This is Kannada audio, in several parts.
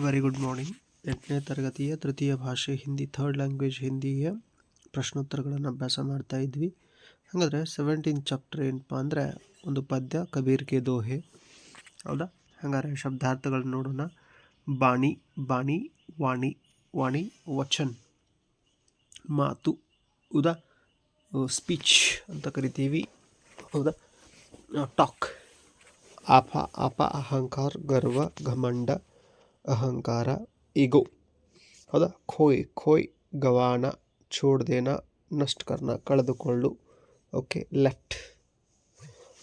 ವೆರಿ ಗುಡ್ ಮಾರ್ನಿಂಗ್ ಎಂಟನೇ ತರಗತಿಯ ತೃತೀಯ ಭಾಷೆ, ಹಿಂದಿ ಥರ್ಡ್ ಲ್ಯಾಂಗ್ವೇಜ್ ಹಿಂದಿಯ ಪ್ರಶ್ನೋತ್ತರಗಳನ್ನು ಅಭ್ಯಾಸ ಮಾಡ್ತಾ ಇದ್ವಿ. ಹಾಗಾದರೆ ಸೆವೆಂಟೀನ್ ಚಾಪ್ಟರ್ ಏನಪ್ಪ ಅಂದರೆ ಒಂದು ಪದ್ಯ, ಕಬೀರ್ ಕೆ ದೋಹೆ. ಹೌದಾ? ಹಾಗಾದರೆ ಶಬ್ದಾರ್ಥಗಳನ್ನ ನೋಡೋಣ. ಬಾಣಿ ಬಾಣಿ, ವಾಣಿ ವಾಣಿ, ವಚನ್, ಮಾತು ಹೌದಾ ಸ್ಪೀಚ್ ಅಂತ ಕರಿತೀವಿ. ಹೌದಾ? ಟಾಕ್ ಆಪ ಆಪ, ಅಹಂಕಾರ, ಗರ್ವ, ಘಮಂಡ ಅಹಂಕಾರ ಈಗೋ ಹೌದಾ? ಖೋಯ್ ಖೋಯ್, ಗವಾಣ ದೇನ ನಷ್ಟ ಕರ್ನ ಕಳೆದುಕೊಳ್ಳು. Okay, left.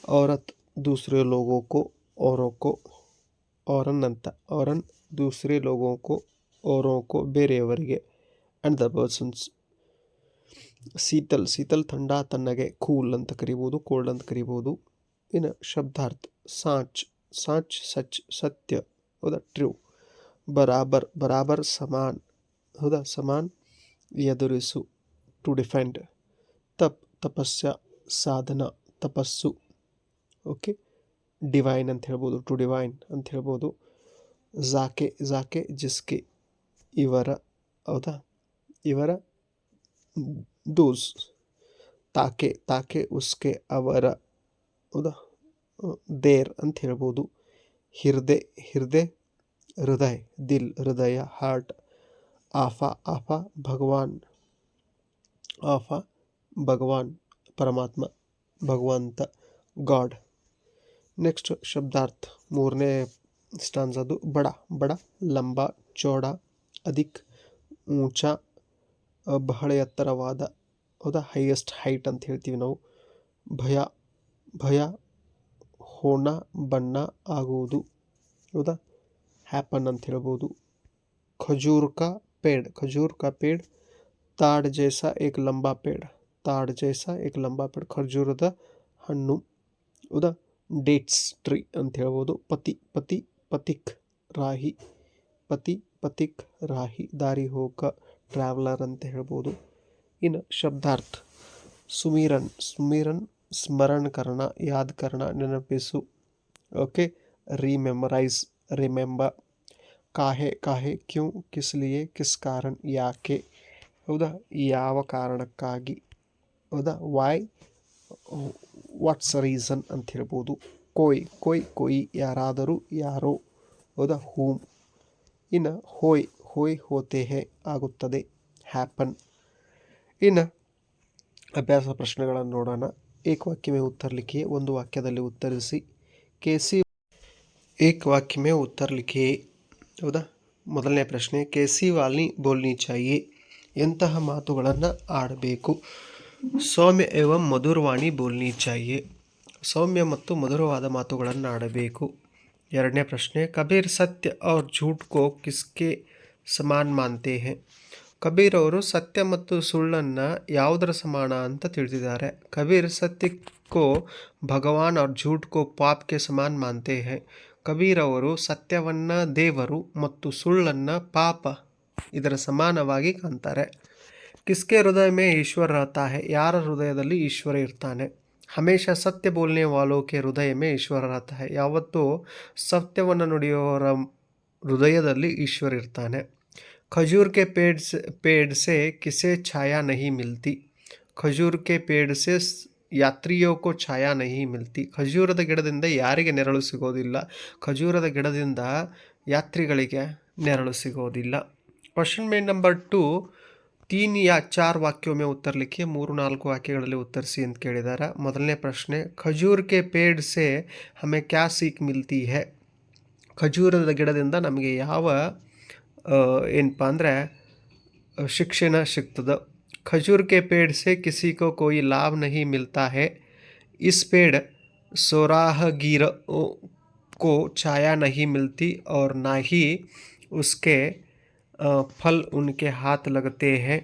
ಔರತ್, ದೂಸರೆ ಲೋಗೋಕೋ ಓರೋಕೋ ಔರನ್ ಅಂತ ಔರನ್, ದೂಸರೆ ಲೋಗೋಕೋ ಓರೋಕೋ ಬೇರೆಯವರಿಗೆ. ಆ್ಯಂಡ್ ದ ಪರ್ಸನ್ಸ್ ಶೀತಲ್ ಶೀತಲ್ ಥಂಡ ತನ್ನಗೆ. ಕೂಲ್ ಅಂತ ಕರಿಬೋದು, ಕೋಲ್ಡ್ ಅಂತ ಕರಿಬೋದು. ಇನ್ನು ಶಬ್ದಾರ್ಥ, ಸಾಚ್ ಸಾಚ್, ಸಚ್, ಸತ್ಯ. ಹೌದಾ? ಟ್ರೂ. ಬರಾಬರ್ ಬರಾಬರ್ ಸಮಾನ್. ಹೌದಾ? ಸಮಾನ್? ಎದುರಿಸು. ಟು ಡಿಫೆಂಡ್ ತಪ್ ತಪಸ್ಸ ಸಾಧನ, ತಪಸ್ಸು. ಓಕೆ ಡಿವೈನ್ ಅಂತ ಹೇಳ್ಬೋದು. ಟು ಡಿವೈನ್ ಅಂತ ಹೇಳ್ಬೋದು. ಝಾಕೆ ಜಾಕೆ ಜಿಸ್ಕೆ ಇವರ, ಹೌದಾ? ಇವರ, ದೋಸ್. ತಾಕೆ ತಾಕೆ ಉಸ್ಕೆ, ಅವರ, ಹೌದಾ? ದೇರ್ ಅಂತ ಹೇಳ್ಬೋದು. ಹಿರ್ದೆ ಹಿರ್ದೆ ಹೃದಯ ದಿಲ್ ಹೃದಯ ಹಾರ್ಟ್ ಆಫಾ ಆಫಾ ಭಗವಾನ್ ಆಫಾ ಭಗವಾನ್ ಪರಮಾತ್ಮ ಭಗವಂತ ಗಾಡ್ ನೆಕ್ಸ್ಟ್ ಶಬ್ದಾರ್ಥ ಮೂರನೇ ಸ್ಟಾನ್ಸದು ಬಡ ಬಡ ಲಂಬ ಚೌಡ ಅಧಿಕ್ ಊಂಚ ಬಹಳ ಎತ್ತರವಾದ ಹೌದಾ ಹೈಯೆಸ್ಟ್ ಹೈಟ್ ಅಂತ ಹೇಳ್ತೀವಿ ನಾವು ಭಯ ಭಯ ಹೋಣ ಬಣ್ಣ ಆಗುವುದು ಹೌದಾ ಹ್ಯಾಪನ್ ಅಂತ ಹೇಳ್ಬೋದು. ಖಜೂರ್ ಕಾ ಪೇಡ್ ಖಜೂರ್ ಕಾ ಪೇಡ್, ತಾಡ್ ಜೈಸ ಏಕ್ ಲಂಬಾ ಪೇಡ್, ತಾಡ್ ಜೈಸ ಏಕ್ ಲಂಬಾ ಪೇಡ್ ಖರ್ಜೂರದ ಹಣ್ಣು. ಹೌದಾ? ಡೇಟ್ಸ್ ಟ್ರೀ ಅಂತ ಹೇಳ್ಬೋದು. ಪತಿ ಪತಿ, ಪತಿಕ್ ರಾಹಿ, ಪತಿ, ಪತಿಕ್ ರಾಹಿ, ದಾರಿ ಹೋಗ ಟ್ರಾವೆಲರ್ ಅಂತ ಹೇಳ್ಬೋದು. ಇನ್ನು ಶಬ್ದಾರ್ಥ, ಸುಮೀರನ್ ಸುಮೀರನ್ ಸ್ಮರಣಕರಣ ಯಾದಕರಣ ಯಾದ್ ನೆನಪಿಸು. ಓಕೆ, ರೀಮೆಮರೈಸ್. ರಿಮೆಂಬರ್ ಕಾಹೆ ಕಾಹೆ ಕ್ಯೂ ಕಿಸ್ಲಿಯೇ ಕಿಸ್ ಕಾರಣ ಯಾಕೆ ಹೌದಾ ಯಾವ ಕಾರಣಕ್ಕಾಗಿ ಹೌದಾ ವಾಯ್ ವಾಟ್ಸ್ ರೀಸನ್ ಅಂತ ಹೇಳ್ಬೋದು ಕೊಯ್ ಕೊಯ್ ಕೊಯ್ ಯಾರಾದರೂ ಯಾರೋ ಹೌದಾ ಹೂಮ್ ಇನ್ನು ಹೋಯ್ ಹೋಯ್ ಹೋತೆ ಹೇ ಆಗುತ್ತದೆ ಹ್ಯಾಪನ್ ಇನ್ನು ಅಭ್ಯಾಸ ಪ್ರಶ್ನೆಗಳನ್ನು ನೋಡೋಣ ಏಕವಾಕ್ಯವೇ ಉತ್ತರಲಿಕ್ಕೆ ಒಂದು ವಾಕ್ಯದಲ್ಲಿ ಉತ್ತರಿಸಿ, ಕೆ ಸಿ ಏಕ್ ವಾಕ್ಯ ಮೇ ಉತ್ತರ ಲಿಖಿಯೇ ಹೌದಾ ಮೊದಲನೇ ಪ್ರಶ್ನೆ ಕೇಸಿ ವಾಲ್ನಿ ಬೋಲ್ನಿ ಚಾಹಿಯೇ ಎಂತಹ ಮಾತುಗಳನ್ನು ಆಡಬೇಕು ಸೌಮ್ಯ ಏವಂ ಮಧುರವಾಣಿ ಬೋಲ್ನಿ ಚಾಹಿಯೇ ಸೌಮ್ಯ ಮತ್ತು ಮಧುರವಾದ ಮಾತುಗಳನ್ನು ಆಡಬೇಕು ಎರಡನೇ ಪ್ರಶ್ನೆ ಕಬೀರ್ ಸತ್ಯ और झूठ को किसके ಸಮಾನ್ ಮಾನ್ತೆ ಹೇ ಕಬೀರ್ ಅವರು ಸತ್ಯ ಮತ್ತು ಸುಳ್ಳನ್ನು ಯಾವುದರ ಸಮಾನ ಅಂತ ತಿಳಿದಿದ್ದಾರೆ ಕಬೀರ್ ಸತ್ಯಕ್ಕೋ ಭಗವಾನ್ और झूठ को पाप के समान मानते हैं ಕಬೀರವರು ಸತ್ಯವನ್ನ ಸತ್ಯವನ್ನು ದೇವರು ಮತ್ತು ಸುಳ್ಳನ್ನು ಪಾಪ ಇದರ ಸಮಾನವಾಗಿ ಕಾಣ್ತಾರೆ. ಕಿಸ್ಕೆ ಹೃದಯ ಮೇ ಈಶ್ವರ ರಹತಾ ಯಾರ ಹೃದಯದಲ್ಲಿ ಈಶ್ವರ ಇರ್ತಾನೆ? ಹಮೇಶ ಸತ್ಯ ಬೋಲ್ನೆ ವಾಲೋಕೆ ಹೃದಯ ಮೇ ಈಶ್ವರ ರಹತಾ ಯಾವತ್ತೂ ಸತ್ಯವನ್ನು ನುಡಿಯುವವರ ಹೃದಯದಲ್ಲಿ ಈಶ್ವರ ಇರ್ತಾನೆ. ಖಜೂರ್ ಕೆ ಪೇಡ್ಸ್ ಪೇಡ್ಸೆ ಕಿಸೆ ಛಾಯಾ ನಹಿ ಮಿಲ್ತಿ. ಖಜೂರ್ ಕೆ ಪೇಡ್ ಯಾತ್ರಿಯೋ ಕೋ ಛಾಯಾ ನಹಿ ಮಿಲ್ತಿ. ಖಜೂರದ ಗಿಡದಿಂದ ಯಾರಿಗೆ ನೆರಳು ಸಿಗೋದಿಲ್ಲ? ಖಜೂರದ ಗಿಡದಿಂದ ಯಾತ್ರಿಗಳಿಗೆ ನೆರಳು ಸಿಗೋದಿಲ್ಲ. ಕ್ವಶನ್ ಮೇ ನಂಬರ್ ಟು ತೀನ್ ಯಾ ಚಾರ್ ವಾಕ್ಯೊಮ್ಮೆ ಉತ್ತರಲಿಕ್ಕೆ ಮೂರು ನಾಲ್ಕು ವಾಕ್ಯಗಳಲ್ಲಿ ಉತ್ತರಿಸಿ ಅಂತ ಕೇಳಿದ್ದಾರೆ ಮೊದಲನೇ ಪ್ರಶ್ನೆ, ಖಜೂರ್ ಕೆ ಪೇಡ್ ಸೆ ಹಮೆ ಕ್ಯಾ ಸೀಕ್ ಮಿಲ್ತಿ ಹೇ? ಖಜೂರದ ಗಿಡದಿಂದ ನಮಗೆ ಯಾವ ಏನಪ್ಪ ಅಂದರೆ ಶಿಕ್ಷಣ ಸಿಗ್ತದೆ? खजूर के पेड़ से किसी को कोई लाभ नहीं मिलता है इस पेड़ सोराहगीरों को छाया नहीं मिलती और ना ही उसके फल उनके हाथ लगते हैं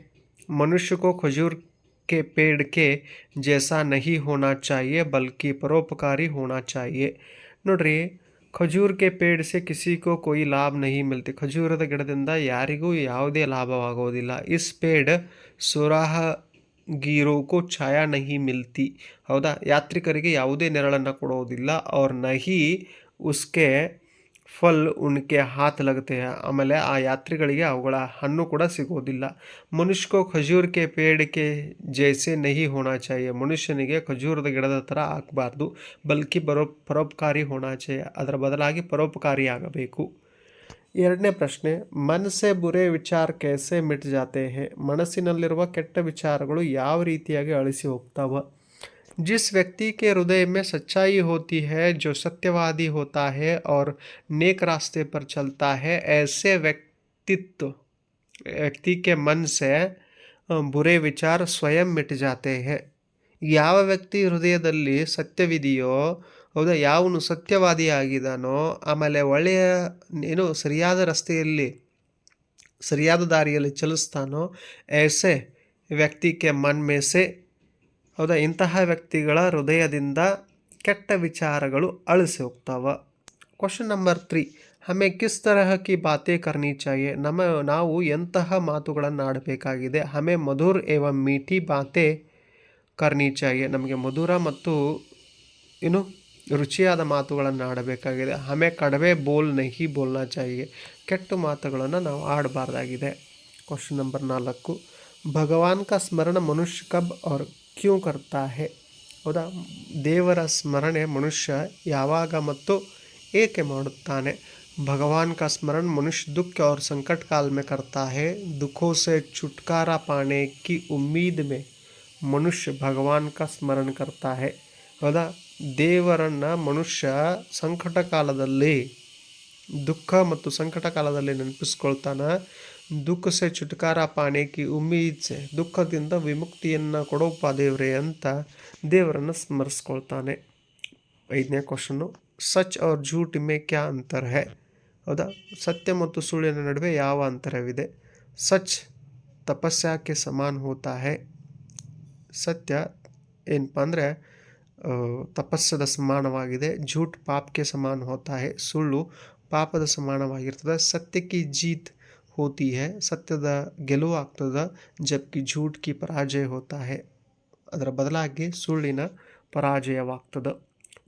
मनुष्य को खजूर के पेड़ के जैसा नहीं होना चाहिए बल्कि परोपकारी होना चाहिए ನೋಡ್ರಿ ಖಜೂರ್ ಕೆ ಪೇಡ್ ಸೆ ಕೊಯ್ ಲಾಭ ನಹಿ ಮಿಲ್ತಿ. ಖಜೂರದ ಗಿಡದಿಂದ ಯಾರಿಗೂ ಯಾವುದೇ ಲಾಭವಾಗುವುದಿಲ್ಲ ಇಸ್ ಪೇಡ್ ಸುರಾಹ ಗೀರೋಕೋ ಛಾಯಾ ನಹಿ ಮಿಲ್ತಿ. ಹೌದಾ? ಯಾತ್ರಿಕರಿಗೆ ಯಾವುದೇ ನೆರಳನ್ನು ಕೊಡುವುದಿಲ್ಲ ಅವ್ರ ನಹಿ, ಉಸ್ಕೆ ಫಲ್ ಉಣ್ಕೆ ಹಾತ್ ಲಗತೆ. ಆಮೇಲೆ ಆ ಯಾತ್ರಿಗಳಿಗೆ ಅವುಗಳ ಹಣ್ಣು ಕೂಡ ಸಿಗೋದಿಲ್ಲ. ಮನುಷ್ಯ ಖಜೂರ್ಕೆ ಪೇಡಿಕೆ ಜೈಸೆ ನಹಿ ಹೋಣಾಚಾಯ. ಮನುಷ್ಯನಿಗೆ ಖಜೂರದ ಗಿಡದ ಥರ ಆಗಬಾರ್ದು. ಬಲ್ಕಿ ಬರೋ ಪರೋಪಕಾರಿ ಹೋಣಾಚಯ. ಅದರ ಬದಲಾಗಿ ಪರೋಪಕಾರಿಯಾಗಬೇಕು ಎರಡನೇ ಪ್ರಶ್ನೆ, ಮನಸ್ಸೇ ಬುರೆ ವಿಚಾರ ಕೆಸೆ ಮಿಟ್ ಜಾತೆ ಮನಸ್ಸಿನಲ್ಲಿರುವ ಕೆಟ್ಟ ವಿಚಾರಗಳು ಯಾವ ರೀತಿಯಾಗಿ ಅಳಿಸಿ ಹೋಗ್ತಾವ? जिस व्यक्ति के हृदय में सच्चाई होती है जो सत्यवादी होता है और नेक रास्ते पर चलता है ऐसे व्यक्तित्व व्यक्ति के मन से अ, बुरे विचार ಸ್ವಯಂ ಮಿಟ್ ಜಾತೆ ಹೇ ಯಾವ ವ್ಯಕ್ತಿ ಹೃದಯದಲ್ಲಿ ಸತ್ಯವಿದೆಯೋ ಹೌದಾ ಯಾವನು ಸತ್ಯವಾದಿಯಾಗಿದ್ದಾನೋ ಆಮೇಲೆ ಒಳ್ಳೆಯ ಏನು ಸರಿಯಾದ ರಸ್ತೆಯಲ್ಲಿ ಸರಿಯಾದ ದಾರಿಯಲ್ಲಿ ಚಲಿಸ್ತಾನೋ ऐसे ವ್ಯಕ್ತಿ ಕೆ ಮನ್ ಮೇ ಸೆ ಹೌದಾ? ಇಂತಹ ವ್ಯಕ್ತಿಗಳ ಹೃದಯದಿಂದ ಕೆಟ್ಟ ವಿಚಾರಗಳು ಅಳಿಸಿ ಹೋಗ್ತಾವ. ಕ್ವಶನ್ ನಂಬರ್ ತ್ರೀ ಹಮೆ ಕಿಸ್ ತರಹ ಕಿ ಬಾತೆ ಕರ್ನಿ ಚಾಹಿಯೆ ನಮ್ಮ ನಾವು ಎಂತಹ ಮಾತುಗಳನ್ನು ಆಡಬೇಕಾಗಿದೆ? ಹಮೆ ಮಧುರ್ ಏವಂ ಮೀಠಿ ಬಾತೆ ಕರ್ನಿ ಚಾಹಿಯೆ ನಮಗೆ ಮಧುರ ಮತ್ತು ಏನು ರುಚಿಯಾದ ಮಾತುಗಳನ್ನು ಆಡಬೇಕಾಗಿದೆ. ಹಮೆ ಕಡವೆ ಬೋಲ್ ನಹಿ ಬೋಲ್ನ ಚಾಹಿಯೆ ಕೆಟ್ಟ ಮಾತುಗಳನ್ನು ನಾವು ಆಡಬಾರ್ದಾಗಿದೆ. ಕ್ವಶನ್ ನಂಬರ್ ನಾಲ್ಕು. ಭಗವಾನ್ ಕ ಸ್ಮರಣ ಮನುಷ್ಯ ಕಬ್ ಅವ್ರ ಕ್ಯೂ ಕರ್ತಾ ಹೇ ಹೌದಾ ದೇವರ ಸ್ಮರಣೆ ಮನುಷ್ಯ ಯಾವಾಗ ಮತ್ತು ಏಕೆ ಮಾಡುತ್ತಾನೆ भगवान का स्मरण मनुष्य दुख और संकट काल में करता है दुखों से छुटकारा पाने की उम्मीद में ಮನುಷ್ಯ ಭಗವಾನ್ का ಸ್ಮರಣ करता है ಹೌದಾ ದೇವರನ್ನು ಮನುಷ್ಯ ಸಂಕಟ ಕಾಲದಲ್ಲಿ ದುಃಖ ಮತ್ತು ಸಂಕಟ ಕಾಲದಲ್ಲಿ ನೆನಪಿಸ್ಕೊಳ್ತಾನ ದುಃಖ ಸೆ ಚುಟಕಾರ ಪಾನೆ ಕಿ ಉಮ್ಮೀದ್ ಸೆ. ದುಃಖದಿಂದ ವಿಮುಕ್ತಿಯನ್ನು ಕೊಡೋಪ್ಪ ದೇವ್ರೆ ಅಂತ ದೇವರನ್ನು ಸ್ಮರಿಸ್ಕೊಳ್ತಾನೆ. ಐದನೇ ಕ್ವಶನ್ನು ಸಚ್ ಅವ್ರ ಝೂಟ್ ಮೇ ಕ್ಯಾ ಅಂತರ್ ಹೇ? ಹೌದಾ? ಸತ್ಯ ಮತ್ತು ಸುಳ್ಳಿನ ನಡುವೆ ಯಾವ ಅಂತರವಿದೆ? ಸಚ್ ತಪಸ್ಯಾಕ್ಕೆ ಸಮಾನ ಹೋತಾ ಹೇ? ಸತ್ಯ ಏನಪ್ಪ ಅಂದರೆ ತಪಸ್ಸದ ಸಮಾನವಾಗಿದೆ, ಝೂಟ್ ಪಾಪಕ್ಕೆ ಸಮಾನ ಹೋತಾ ಹೇ. ಸುಳ್ಳು ಪಾಪದ ಸಮಾನವಾಗಿರ್ತದೆ. ಸತ್ಯಕ್ಕೆ ಜೀತ್ ಹೋತಿ है ಸತ್ಯದ ಗೆಲುವು ಆಗ್ತದ ಜಬ್ಕಿ ಝೂಟ್ ಕಿ ಪರಾಜಯ ಹೋತಾ ಹೈ ಅದರ ಬದಲಾಗಿ ಸುಳ್ಳಿನ ಪರಾಜಯವಾಗ್ತದೆ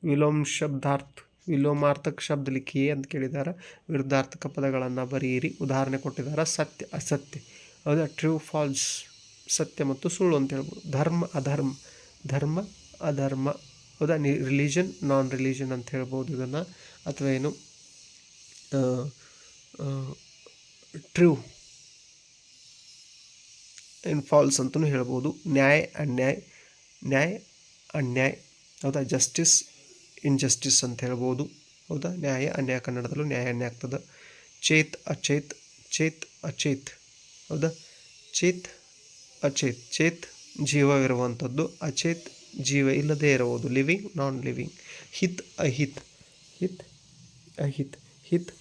ವಿಲೋಮ ಶಬ್ದಾರ್ಥ ವಿಲೋಮಾರ್ಥಕ ಶಬ್ದ ಲಿಖಿ ಅಂತ ಕೇಳಿದ್ದಾರೆ ವಿರುದ್ಧಾರ್ಥಕ ಪದಗಳನ್ನು ಬರೆಯಿರಿ ಉದಾಹರಣೆ ಕೊಟ್ಟಿದ್ದಾರೆ ಸತ್ಯ ಅಸತ್ಯ ಹೌದಾ ಟ್ರೂ ಫಾಲ್ಸ್ ಸತ್ಯ ಮತ್ತು ಸುಳ್ಳು ಅಂತ ಹೇಳ್ಬೋದು ಧರ್ಮ ಅಧರ್ಮ ಧರ್ಮ ಅಧರ್ಮ ಹೌದಾ ನಿ ರಿಲಿಜನ್ ನಾನ್ ರಿಲಿಜನ್ ಅಂತ ಹೇಳ್ಬೋದು ಇದನ್ನು ಅಥವಾ ಏನು ಟ್ರೂ ಏನು ಫಾಲ್ಸ್ ಅಂತಲೂ ಹೇಳ್ಬೋದು. ನ್ಯಾಯ, ಅನ್ಯಾಯ ನ್ಯಾಯ, ಅನ್ಯಾಯ. ಹೌದಾ? ಜಸ್ಟಿಸ್ ಇನ್ಜಸ್ಟಿಸ್ ಅಂತ ಹೇಳ್ಬೋದು. ಹೌದಾ? ನ್ಯಾಯ, ಅನ್ಯಾಯ ಕನ್ನಡದಲ್ಲೂ ನ್ಯಾಯ, ಅನ್ಯಾಯ ಆಗ್ತದೆ. ಚೇತ್, ಅಚೇತ್ ಚೇತ್, ಅಚೇತ್. ಹೌದಾ? ಚೇತ್, ಅಚೇತ್. ಚೇತ್ ಜೀವವಿರುವಂಥದ್ದು ಅಚೇತ್ ಜೀವ ಇಲ್ಲದೇ ಇರುವುದು. Living non living ಹಿತ್, ಅಹಿತ್. ಹಿತ್ ಅಹಿತ್. ಹಿತ್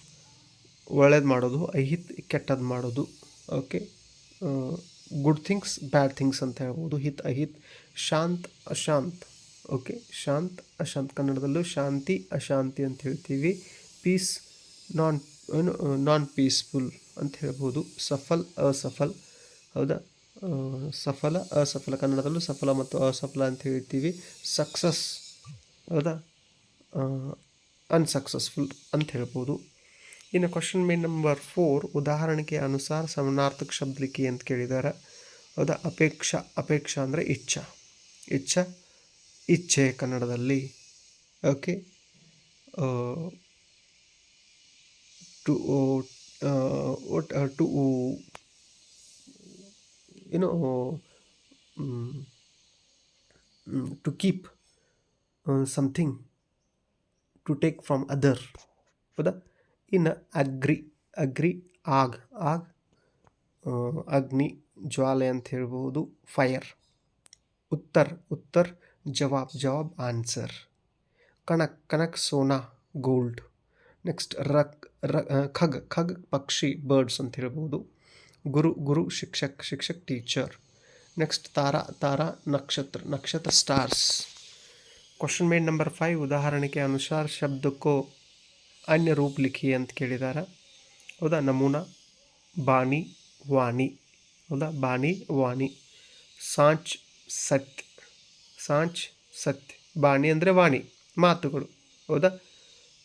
ಒಳ್ಳೇದು ಮಾಡೋದು ಅಹಿತ್ ಕೆಟ್ಟದ್ದು ಮಾಡೋದು okay good things bad things ಅಂತ ಹೇಳ್ಬೋದು. ಹಿತ್ ಅಹಿತ್ ಶಾಂತ್, ಅಶಾಂತ್ ಓಕೆ ಶಾಂತ್, ಅಶಾಂತ್ ಕನ್ನಡದಲ್ಲೂ ಶಾಂತಿ, ಅಶಾಂತಿ ಅಂತ ಹೇಳ್ತೀವಿ. ಪೀಸ್ ನಾನ್ ಏನು ನಾನ್ ಪೀಸ್ಫುಲ್ ಅಂತ ಹೇಳ್ಬೋದು. ಸಫಲ್, ಅಸಫಲ್, ಹೌದಾ? ಸಫಲ, ಅಸಫಲ, ಕನ್ನಡದಲ್ಲೂ ಸಫಲ ಮತ್ತು ಅಸಫಲ ಅಂತ ಹೇಳ್ತೀವಿ. ಸಕ್ಸಸ್ ಹೌದಾ? ಅನ್ಸಕ್ಸಸ್ಫುಲ್ ಅಂತ ಹೇಳ್ಬೋದು. ಇನ್ನು ಕ್ವಶನ್ ಮೇ ನಂಬರ್ ಫೋರ್ ಉದಾಹರಣೆಗೆ ಅನುಸಾರ ಸಮನಾರ್ಥಕ ಶಬ್ದ ಲಿಖಿ ಅಂತ ಕೇಳಿದ್ದಾರೆ ಹೌದಾ ಅಪೇಕ್ಷಾ ಅಪೇಕ್ಷಾ ಅಂದರೆ ಇಚ್ಛಾ. ಇಚ್ಛಾ, ಇಚ್ಛೆ ಕನ್ನಡದಲ್ಲಿ. ಓಕೆ ಟು ಟು ಏನು to keep something to take from other. ಹೌದಾ? ಇನ್ನು ಅಗ್ರಿ ಅಗ್ರಿ ಆಗ್ ಆಗ್ ಆ, ಅಗ್ನಿ ಜ್ವಾಲೆ ಅಂತ ಹೇಳ್ಬೋದು ಫೈರ್ ಉತ್ತರ್ ಉತ್ತರ್ ಜವಾಬ್ ಜವಾಬ್ answer ಕಣಕ್ Kanak Sona gold next ರಕ್ ರ ಆ, ಖಗ್ ಖಗ್ ಪಕ್ಷಿ ಬರ್ಡ್ಸ್ ಅಂತ ಹೇಳ್ಬೋದು ಗುರು ಗುರು ಶಿಕ್ಷಕ್ ಶಿಕ್ಷಕ್ ಟೀಚರ್ ನೆಕ್ಸ್ಟ್ ತಾರಾ ತಾರಾ ನಕ್ಷತ್ರ ನಕ್ಷತ್ರ stars question made number five ಉದಾಹರಣೆ के अनुसार शब्द को ಅನ್ಯ ರೂಪ ಲಿಖಿ ಅಂತ ಕೇಳಿದ್ದಾರೆ ಹೌದಾ? ನಮೂನಾ. ಬಾಣಿ, ವಾಣಿ. ಹೌದಾ? ಬಾಣಿ, ವಾಣಿ. ಸಾಂಚ್, ಸತ್. ಸಾಂಚ್, ಸತ್. ಬಾಣಿ ಅಂದರೆ ವಾಣಿ. ಮಾತುಗಳು. ಹೌದಾ?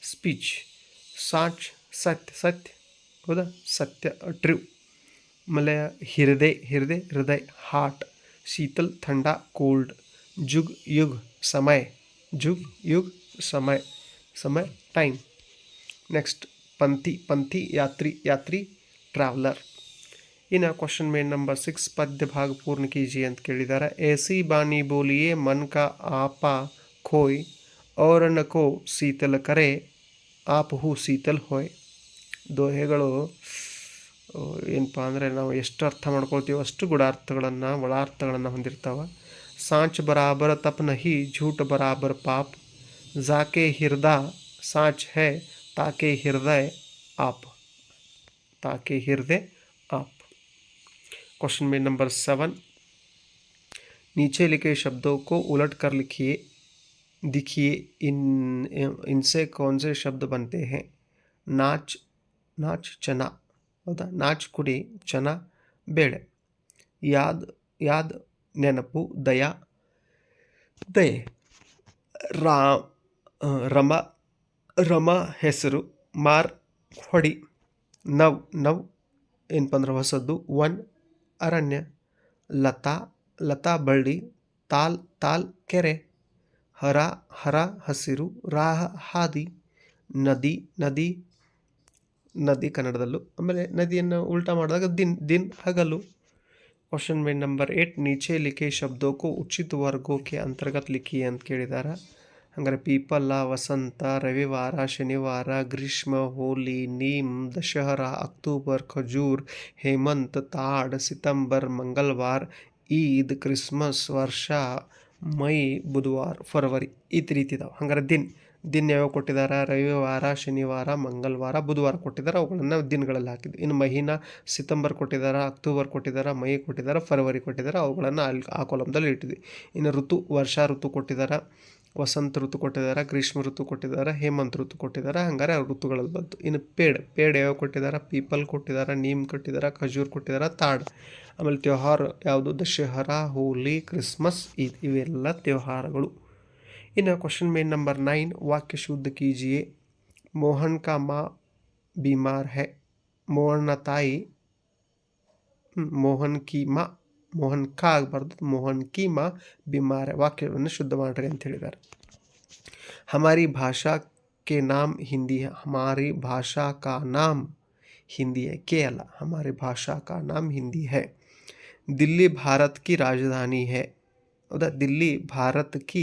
ಸ್ಪೀಚ್. ಸಾಂಚ್, ಸತ್. ಸತ್. ಹೌದಾ? ಸತ್ಯ, ಟ್ರೂ. ಆಮೇಲೆ ಹೃದಯ ಹಿರದೆ, ಹೃದಯ, ಹಾರ್ಟ್. ಶೀತಲ್, ಥಂಡ, ಕೋಲ್ಡ್. ಜುಗ್, ಯುಗ್, ಸಮಯ. ಜುಗ್, ಯುಗ್, ಸಮಯ. ಸಮಯ, ಟೈಮ್. ನೆಕ್ಸ್ಟ್ ಪಂಥಿ ಪಂಥಿ ಯಾತ್ರಿ ಯಾತ್ರಿ ಟ್ರಾವೆಲರ್ ಇನ್ನು ಕ್ವಶನ್ ಮೇನ್ ನಂಬರ್ ಸಿಕ್ಸ್ ಪದ್ಯ ಭಾಗ ಪೂರ್ಣ कीजिए ಅಂತ ಕೇಳಿದ್ದಾರೆ ऐसी बानी बोलिए मन का आपा खोय और न को शीतल करे आप ಹೂ ಶೀತಲ್ ಹೋಯ್ ದೋಹೆಗಳು ಏನಪ್ಪ ಅಂದರೆ ನಾವು ಎಷ್ಟು ಅರ್ಥ ಮಾಡ್ಕೊಳ್ತೀವೋ ಅಷ್ಟು ಗುಡಾರ್ಥಗಳನ್ನು ಒಳಾರ್ಥಗಳನ್ನು ಹೊಂದಿರ್ತಾವೆ ಸಾಂಚ್ ಬರಾಬರ್ ತಪ್ ನಹಿ ಝೂಟ್ ಬರಾಬರ್ ಪಾಪ್ ಜಾಕೆ ಹಿರ್ದಾ ಸಾಂಚ್ ಹೈ ताके हृदय आप ताके हृदय आप क्वेश्चन में नंबर सेवन नीचे लिखे शब्दों को उलट कर लिखिए दिखिए इन इनसे कौन से शब्द बनते हैं नाच नाच चना ಹೌದಾ ನಾಚ್ ಕುಡಿ ಚನ ಬೇಳೆ ಯಾದ್ ಯಾದ್ ನೆನಪು ದಯ ದಯೆ ರಾ ರಮ ರಮಾ ಹೆಸರು, ಮಾರ್ ಹೊಡಿ. ನವ್ ನವ್ ಏನಪ್ಪಂದ್ರೆ ಹೊಸದ್ದು. ಒನ್, ಅರಣ್ಯ. ಲತಾ ಲತಾ ಬಳ್ಳಿ. ತಾಲ್ ತಾಲ್ ಕೆರೆ. ಹರ ಹರ ಹಸಿರು, ರಾಹ ಹಾದಿ. ನದಿ ನದಿ. ನದಿ ಕನ್ನಡದಲ್ಲೂ. ಆಮೇಲೆ ನದಿಯನ್ನು ಉಲ್ಟಾ ಮಾಡಿದಾಗ ದಿನ್ ದಿನ್ ಹಗಲು. ಕ್ವಶನ್ ಮೇನ್ ನಂಬರ್ ಏಟ್ ನೀಚೆ ಲಿಖೆ ಶಬ್ದಕ್ಕೂ ಉಚಿತ ವರ್ಗೋಕೆ ಅಂತರ್ಗತ ಲಿಖಿ ಅಂತ ಕೇಳಿದ್ದಾರೆ ಹಂಗಾರೆ ಪೀಪಲ್ಲ ವಸಂತ, ರವಿವಾರ, ಶನಿವಾರ, ಗ್ರೀಷ್ಮ, ಹೋಲಿ, ನೀಮ್, ದಶಹರಾ, ಅಕ್ಟೋಬರ್, ಖಜೂರ್, ಹೇಮಂತ್, ತಾಡ್, ಸಿತಂಬರ್, ಮಂಗಲ್ವಾರ್, ಈದ್, ಕ್ರಿಸ್ಮಸ್, ವರ್ಷ, ಮೈ, ಬುಧವಾರ ಫರ್ವರಿ ಈ ರೀತಿ ಇದಾವೆ ಹಂಗಾರೆ ದಿನ ದಿನ ಯಾವಾಗ ಕೊಟ್ಟಿದ್ದಾರೆ ರವಿವಾರ, ಶನಿವಾರ ಮಂಗಳವಾರ ಬುಧವಾರ ಕೊಟ್ಟಿದ್ದಾರೆ ಅವುಗಳನ್ನು ದಿನಗಳಲ್ಲಿ ಹಾಕಿದ್ವಿ. ಇನ್ನು ಮಹಿನಾ, ಸಿತಂಬರ್ ಕೊಟ್ಟಿದ್ದಾರೆ ಅಕ್ಟೋಬರ್ ಕೊಟ್ಟಿದ್ದಾರೆ ಮೈ ಕೊಟ್ಟಿದ್ದಾರೆ ಫರ್ವರಿ ಕೊಟ್ಟಿದ್ದಾರೆ ಅವುಗಳನ್ನು ಅಲ್ಲಿ ಆ ಕೊಲಂದಲ್ಲಿ ಇಟ್ಟಿದ್ವಿ. ಇನ್ನು ಋತು, ವರ್ಷ ಋತು ಕೊಟ್ಟಿದ್ದಾರೆ ವಸಂತ ಋತು ಕೊಟ್ಟಿದ್ದಾರೆ, ಗ್ರೀಷ್ಮ ಋತು ಕೊಟ್ಟಿದ್ದಾರೆ, ಹೇಮಂತ ಋತು ಕೊಟ್ಟಿದ್ದಾರೆ, ಹಂಗಾರೆ ಆ ಋತುಗಳಲ್ಲಿ ಬಂತು. ಇನ್ನು ಪೇಡ್ ಪೇಡ್ ಯಾವ ಕೊಟ್ಟಿದ್ದಾರೆ? ಪೀಪಲ್ ಕೊಟ್ಟಿದ್ದಾರೆ, ನೀಮ್ ಕೊಟ್ಟಿದ್ದಾರೆ, ಖಜೂರ್ ಕೊಟ್ಟಿದ್ದಾರೆ, ತಾಡ್. ಆಮೇಲೆ ತ್ಯೋಹಾರ ಯಾವುದು? ದಶಹರಾ, ಹೋಲಿ, ಕ್ರಿಸ್ಮಸ್ ಈದ್ ಇವೆಲ್ಲ ತ್ಯೋಹಾರಗಳು ಇನ್ನು ಕ್ವಶನ್ ಮೇನ್ ನಂಬರ್ ನೈನ್ ವಾಕ್ಯ ಶುದ್ಧ ಕೀಜಿಯೇ. ಮೋಹನ್ ಕಾ ಮಾ ಬಿಮಾರ್ ಹೆ. ಮೋಹನ್ನ ತಾಯಿ ಮೋಹನ್ ಕಿ ಮಾ ಮೋಹನ್ ಖಾ ಆಗಬಾರ್ದು ಮೋಹನ್ ಕಿ ಮಾ ಬಿಮಾರ ವಾಕ್ಯವನ್ನು ಶುದ್ಧ ಮಾಡ್ರಿ ಅಂತ ಹೇಳಿದ್ದಾರೆ हमारी भाषा के नाम हिंदी है हमारी भाषा का नाम हिंदी है के अला हमारी भाषा का नाम हिंदी है दिल्ली भारत की राजधानी है ಹೌದಾ ದಿಲ್ಲಿ ಭಾರತ್ ಕಿ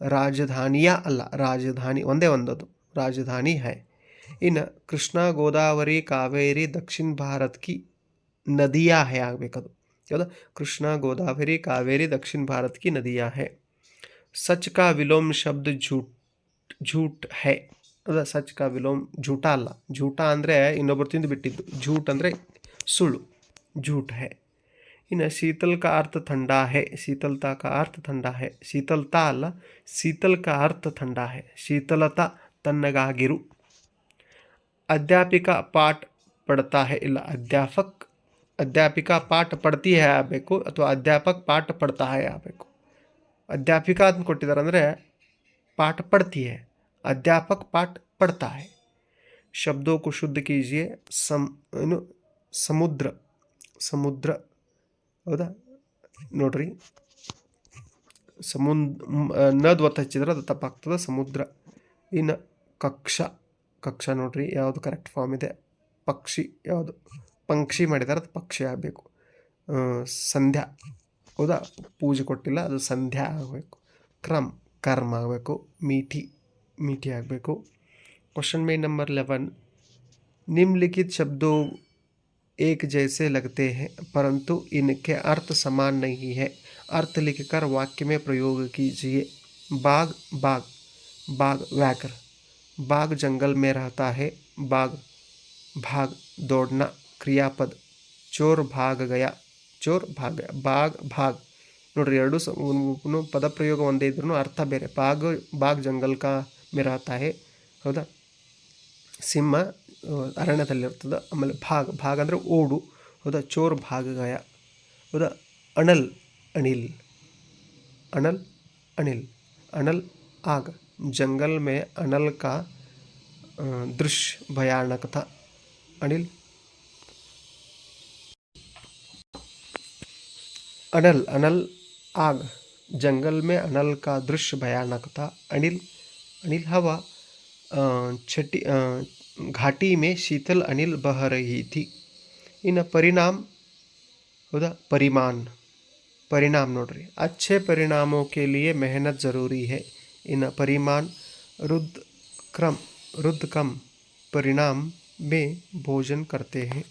ರಾಜಧಾನಿಯ ಅಲ್ಲ ರಾಜಧಾನಿ ಒಂದೇ ಒಂದದು ರಾಜಧಾನಿ ಹೈ ಇನ್ನು ಕೃಷ್ಣ ಗೋದಾವರಿ ಕಾವೇರಿ ದಕ್ಷಿಣ ಭಾರತ್ ಕಿ ನದಿಯಾ ಹೈ ಆಗಬೇಕದು ಹೌದಾ ಕೃಷ್ಣ ಗೋದಾವರಿ ಕಾವೇರಿ ದಕ್ಷಿಣ ಭಾರತ್ ಕಿ ನದಿಯಾ ಹೈ ಸಚ್ ಕಾ ವಿಲೋಮ್ ಶಬ್ದ झूठ झूठ है ಹೌದಾ ಸಚ್ ಕಾ ವಿಲೋಮ್ झूठा ಅಲ್ಲ झूठा ಅಂದರೆ ಇನ್ನೊಬ್ಬರು ತಿಂದು ಬಿಟ್ಟಿದ್ದು झूठ ಅಂದರೆ ಸುಳ್ಳು झूठ है ಇನ್ನು शीतल का अर्थ ठंडा है शीतलता का अर्थ ठंडा है शीतलता ಅಲ್ಲ शीतल का अर्थ ठंडा है शीतलता ತಣ್ಣಗಾಗಿರು ಅಧ್ಯಾಪಿಕ ಪಾಠ ಪಡ್ತಾ है ಇಲ್ಲ ಅಧ್ಯಾಪಕ್ ಅಧ್ಯಾಪಿಕ ಪಾಠ ಪಡ್ತಿ है ಆಗಬೇಕು ಅಥವಾ ಅಧ್ಯಾಪಕ್ ಪಾಠ ಪಡ್ತಾ है ಆಗಬೇಕು ಅಧ್ಯಾಪಿಕ ಅಂತ ಕೊಟ್ಟಿದ್ದಾರೆ ಅಂದರೆ पाठ पढ़ती है अध्यापक पाठ पढ़ता है शब्दों को शुद्ध कीजिए सम ಏನು ಸಮುದ್ರ ಸಮುದ್ರ ಹೌದಾ ನೋಡ್ರಿ ಸಮುದ್ ನದ್ ಒತ್ತು ಹಚ್ಚಿದ್ರೆ ಅದು ತಪ್ಪಾಗ್ತದೆ ಸಮುದ್ರ ಇನ್ನು ಕಕ್ಷ ಕಕ್ಷ ನೋಡ್ರಿ ಯಾವುದು ಕರೆಕ್ಟ್ ಫಾರ್ಮ್ ಇದೆ ಪಕ್ಷಿ ಯಾವುದು ಪಂಕ್ಷಿ ಮಾಡಿದ್ದಾರೆ ಅದು ಪಕ್ಷಿ ಆಗಬೇಕು ಸಂಧ್ಯಾ ಹೌದಾ ಪೂಜೆ ಕೊಟ್ಟಿಲ್ಲ ಅದು ಸಂಧ್ಯಾ ಆಗಬೇಕು ಕ್ರಮ್ कर्म ಆಗಬೇಕು मीठी मीठी ಆಗಬೇಕು क्वेश्चन में नंबर इलेवन निम्नलिखित शब्दों एक जैसे लगते हैं परंतु इनके अर्थ समान नहीं है अर्थ लिखकर वाक्य में प्रयोग कीजिए बाघ बाघ बाघ व्याघ्र बाघ जंगल में रहता है बाघ भाग दौड़ना ಕ್ರಿಯಾಪದ ಚೋರ್ ಭಾಗಗಯ, ಚೋರ್ ಭಾಗ, ಭಾಗ್ ಭಾಗ್. ನೋಡ್ರಿ ಎರಡು ಸ ಪದಪ್ರಯೋಗ ಒಂದೇ ಇದ್ರೂ ಅರ್ಥ ಬೇರೆ. ಭಾಗ, ಭಾಗ್ ಜಂಗಲ್ ಕಾ ಮಿರಾತಾಯೆ ಹೌದಾ? ಸಿಂಹ ಅರಣ್ಯದಲ್ಲಿರ್ತದೆ. ಆಮೇಲೆ ಭಾಗ್, ಭಾಗ ಅಂದರೆ ಓಡು. ಹೌದಾ? ಚೋರ್ ಭಾಗಗಯ. ಹೌದಾ? ಅಣಲ್ ಅಣಿಲ್ ಅಣಲ್ ಅಣಿಲ್ ಅಣಲ್, ಆಗ. ಜಂಗಲ್ ಮೇ ಅಣಲ್ ಕಾ ದೃಶ್ ಭಯಾನಕ ಥಾ ಅನಿಲ್ अनल अनल आग, जंगल में अनल का दृश्य भयानक था। अनिल अनिल हवा छटी घाटी में शीतल अनिल बह रही थी। इन परिणाम, उदा, परिमाण, परिणाम नोड्री अच्छे परिणामों के लिए मेहनत ज़रूरी है। इन परिमाण रुद्र क्रम रुद्र कम परिणाम में भोजन करते हैं।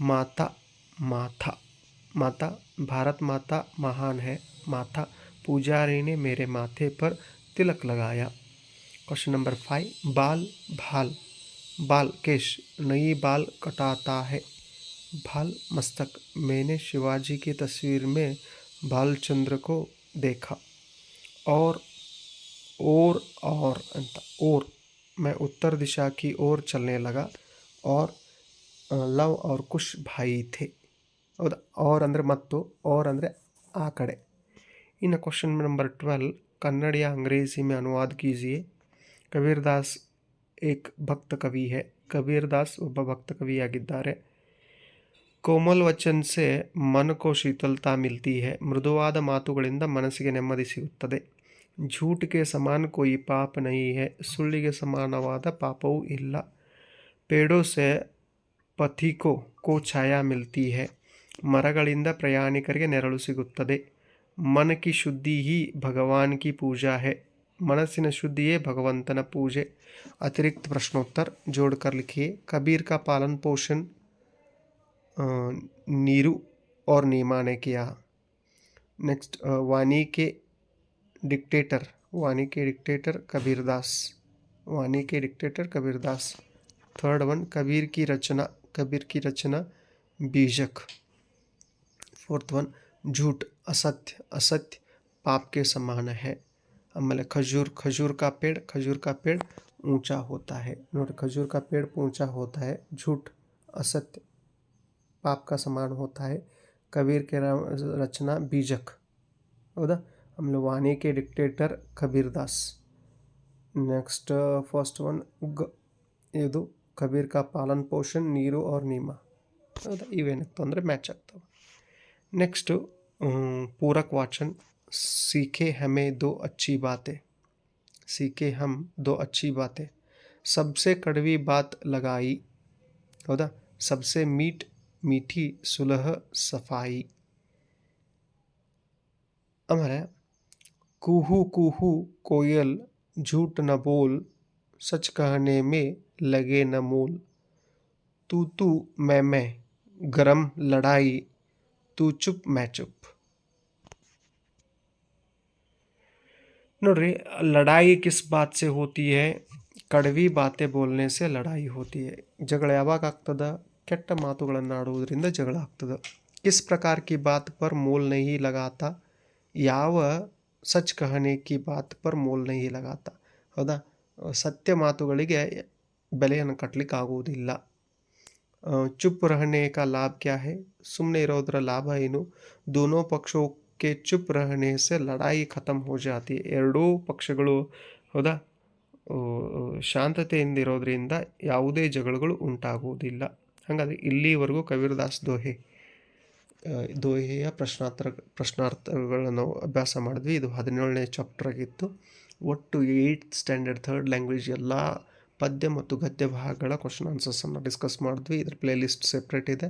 माता, माथा। माता, भारत माता महान है। माथा पुजारी ने मेरे माथे पर तिलक लगाया। क्वेश्चन नंबर फाइव, बाल, भाल। बाल केश, नई बाल कटाता है। भाल मस्तक, मैंने शिवाजी की तस्वीर में भालचंद्र को देखा। और और और और, मैं उत्तर दिशा की ओर चलने लगा और लव और कुश भाई थे। ಹೌದಾ और ಅಂದರೆ ಮತ್ತು और ಅಂದರೆ ಆ ಕಡೆ ಇನ್ನು ಕ್ವಶನ್ ನಂಬರ್ ಟ್ವೆಲ್ कन्नड़ या अंग्रेजी में अनुवाद कीजिए ಕಬೀರ್ದಾಸ್ ಏಕ್ ಭಕ್ತ ಕವಿ है ಕಬೀರ್ದಾಸ್ ಒಬ್ಬ ಭಕ್ತ ಕವಿಯಾಗಿದ್ದಾರೆ ಕೋಮಲ್ ವಚನ್ ಸೆ ಮನ್ ಕೋ ಶೀತಲತಾ ಮಿಲ್ತಿ ಹೈ ಮೃದುವಾದ ಮಾತುಗಳಿಂದ ಮನಸ್ಸಿಗೆ ನೆಮ್ಮದಿ ಸಿಗುತ್ತದೆ ಝೂಟ್ಗೆ ಸಮಾನ ಕೋಯಿ ಪಾಪ ನಹಿ ಹೈ ಸುಳ್ಳಿಗೆ ಸಮಾನವಾದ ಪಾಪವೂ ಇಲ್ಲ ಪೇಡೋ ಸೆ ಪಥಿಕೋ ಕೋ ಛಾಯಾ ಮಿಲ್ತಿ ಹೈ ಮರಗಳಿಂದ ಪ್ರಯಾಣಿಕರಿಗೆ ನೆರಳು ಸಿಗುತ್ತದೆ ಮನ ಕಿ ಶುದ್ಧಿ ಹಿ ಭಗವಾನ್ ಕಿ ಪೂಜಾ ಹೈ ಮನಸ್ಸಿನ ಶುದ್ಧಿಯೇ ಭಗವಂತನ ಪೂಜೆ अतिरिक्त प्रश्नोत्तर जोड़कर लिखिए कबीर का पालन पोषण अ, नीरू और नीमा ने किया नेक्स्ट अ, वानी के डिक्टेटर वानी के डिक्टेटर कबीरदास वानी के dictator Kabirdas third one Kabir की रचना कबीर की रचना बीजक फोर्थ वन झूठ असत्य असत्य पाप के समान है ಆಮೇಲೆ खजूर खजूर का पेड़ खजूर का पेड़ ऊंचा होता है ನೋಡಿ खजूर का पेड़ ऊंचा होता है झूठ असत्य पाप का समान होता है कबीर के रा- रचना बीजक ಹೌದಾ ಆಮೇಲೆ ವಾಣಿ K dictator Kabir Das next first one ಗ ಇದು ಕಬೀರ್ ಕಾ ಪಾಲನ್ ಪೋಷಣ್ ನೀರು ಅವ್ರ ನೀಮ ಹೌದಾ ಇವೇನಾಗ್ತವೆ ಅಂದರೆ ಮ್ಯಾಚ್ ಆಗ್ತವೆ नेक्स्ट uh, पूरक वाचन, सीखे हमें दो अच्छी बातें। सीखे हम दो अच्छी बातें। सबसे कड़वी बात लगाई, होता? सबसे मीठ, मीठी सुलह सफ़ाई। अमर है, कुहू कुहू कोयल, झूठ न बोल, सच कहने में लगे न मोल। तू तू मैं मैं, गरम लड़ाई। तू चुप मैं चुप ನೋಡ್ರಿ ಲಡಾಯಿ ಕಿಸ್ ಬಾತ್ ಸೆ ಹೋತಿ ಹೈ ಕಡವಿ ಬಾತೆ ಬೋಲ್ನೆ ಸೆ ಲಡಾಯಿ ಹೋತಿ ಹೈ ಜಗಳ ಯಾವಾಗ ಆಗ್ತದ ಕೆಟ್ಟ ಮಾತುಗಳನ್ನು ಆಡುವುದರಿಂದ ಜಗಳ ಆಗ್ತದ ಕಿಸ್ ಪ್ರಕಾರ ಕಿ ಬಾತ್ ಪರ್ ಮೋಲ್ ನಹಿ ಲಗಾತಾ ಯಾವ ಸಚ್ ಕಹನೆ ಕಿ ಬಾತ್ ಪರ್ ಮೋಲ್ ನಹಿ ಲಗಾತಾ ಹೌದಾ ಸತ್ಯ ಮಾತುಗಳಿಗೆ ಬೆಲೆಯನ್ನು ಕಟ್ಟಲಿಕ್ಕೆ ಆಗುವುದಿಲ್ಲ अ, चुप रहने का लाभ क्या है सुमने इरोदर लाभ ಏನು दोनों पक्षों के चुप रहने से लड़ाई खत्म हो जाती है ಎರಡೂ ಪಕ್ಷಗಳು ಹೌದಾ ಆ, ಶಾಂತತೆಯಿಂದ ಇರೋದ್ರಿಂದ ಯಾವುದೇ ಜಗಳಗಳು ಉಂಟಾಗುವುದಿಲ್ಲ ಹಾಗಾದರೆ ಇಲ್ಲಿವರೆಗೂ ಕಬೀರದಾಸ್ ದೋಹೆ ಆ, ದೋಹೆಯ ಪ್ರಶ್ನಾರ್ಥ ಪ್ರಶ್ನಾರ್ಥಗಳನ್ನು ನಾವು ಅಭ್ಯಾಸ ಮಾಡಿದ್ವಿ ಇದು ಹದಿನೇಳನೇ ಚಾಪ್ಟರ್ ಆಗಿತ್ತು ಒಟ್ಟು ಏಯ್ಟ್ ಸ್ಟ್ಯಾಂಡರ್ಡ್ ಥರ್ಡ್ ಲ್ಯಾಂಗ್ವೇಜ್ ಎಲ್ಲ ಪದ್ಯ ಮತ್ತು ಗದ್ಯ ಭಾಗಗಳ ಕ್ವಶನ್ ಆನ್ಸರ್ಸನ್ನು ಡಿಸ್ಕಸ್ ಮಾಡಿದ್ವಿ. ಇದ್ರ ಪ್ಲೇಲಿಸ್ಟ್ ಸೆಪ್ರೇಟ್ ಇದೆ.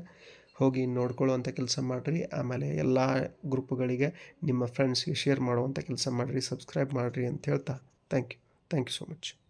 ಹೋಗಿ ನೋಡ್ಕೊಳ್ಳುವಂಥ ಕೆಲಸ ಮಾಡಿರಿ. ಆಮೇಲೆ ಎಲ್ಲ ಗ್ರೂಪ್ಗಳಿಗೆ ನಿಮ್ಮ ಫ್ರೆಂಡ್ಸ್ಗೆ ಶೇರ್ ಮಾಡುವಂಥ ಕೆಲಸ ಮಾಡಿರಿ. ಸಬ್ಸ್ಕ್ರೈಬ್ ಮಾಡಿರಿ ಅಂತ ಹೇಳ್ತಾ. Thank you thank you so much